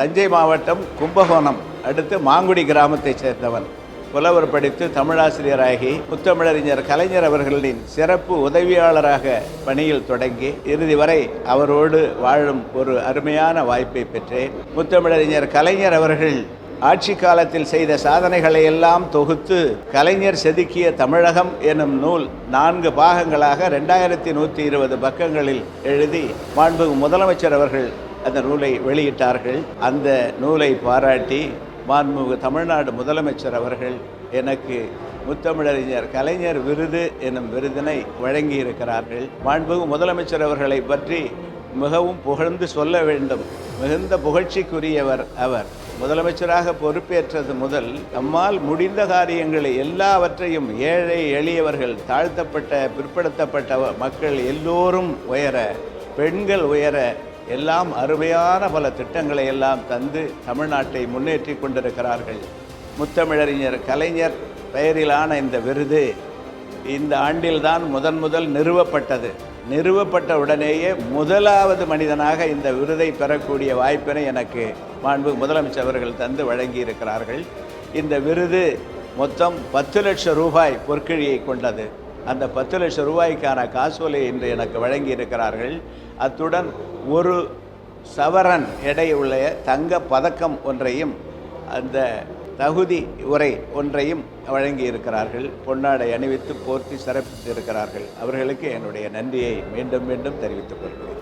தஞ்சை மாவட்டம் கும்பகோணம் அடுத்து மாங்குடி கிராமத்தைச் சேர்ந்தவன். புலவர் படித்து தமிழாசிரியராகி முத்தமிழறிஞர் கலைஞர் அவர்களின் சிறப்பு உதவியாளராக பணியில் தொடங்கி இறுதி வரை அவரோடு வாழும் ஒரு அருமையான வாய்ப்பை பெற்றேன். முத்தமிழறிஞர் கலைஞர் அவர்கள் ஆட்சி காலத்தில் செய்த சாதனைகளை எல்லாம் தொகுத்து கலைஞர் செதுக்கிய தமிழகம் எனும் நூல் நான்கு பாகங்களாக ரெண்டாயிரத்தி நூற்றி இருபது பக்கங்களில் எழுதி மாண்பு முதலமைச்சர் அவர்கள் அந்த நூலை வெளியிட்டார்கள். அந்த நூலை பாராட்டி மாண்புமிகு தமிழ்நாடு முதலமைச்சர் அவர்கள் எனக்கு முத்தமிழறிஞர் கலைஞர் விருது எனும் விருதினை வழங்கியிருக்கிறார்கள். மாண்புமிகு முதலமைச்சர் அவர்களை பற்றி மிகவும் புகழ்ந்து சொல்ல வேண்டும். மிகுந்த புகழ்ச்சிக்குரியவர் அவர். முதலமைச்சராக பொறுப்பேற்றது முதல் நம்மால் முடிந்த காரியங்களை எல்லாவற்றையும் ஏழை எளியவர்கள் தாழ்த்தப்பட்ட பிற்படுத்தப்பட்ட மக்கள் எல்லோரும் உயர பெண்கள் உயர எல்லாம் அருமையான பல திட்டங்களை எல்லாம் தந்து தமிழ்நாட்டை முன்னேற்றி கொண்டிருக்கிறார்கள். முத்தமிழறிஞர் கலைஞர் பெயரிலான இந்த விருது இந்த ஆண்டில்தான் முதன் முதல் நிறுவப்பட்டது. நிறுவப்பட்ட உடனேயே முதலாவது மனிதனாக இந்த விருதை பெறக்கூடிய வாய்ப்பினை எனக்கு மாண்பு முதலமைச்சர் அவர்கள் தந்து வழங்கியிருக்கிறார்கள். இந்த விருது மொத்தம் பத்து லட்சம் ரூபாய் பொற்கிழியை கொண்டது. அந்த பத்து லட்சம் ரூபாய்க்கான காசோலை இன்று எனக்கு வழங்கியிருக்கிறார்கள். அத்துடன் ஒரு சவரன் எடையுள்ள தங்க பதக்கம் ஒன்றையும் அந்த தகுதி உரை ஒன்றையும் வழங்கி இருக்கிறார்கள் பொன்னாடை அணிவித்து போர்த்தி சிறப்பித்து இருக்கிறார்கள் அவர்களுக்கு என்னுடைய நன்றியை மீண்டும் மீண்டும் தெரிவித்துக் கொள்கிறேன்.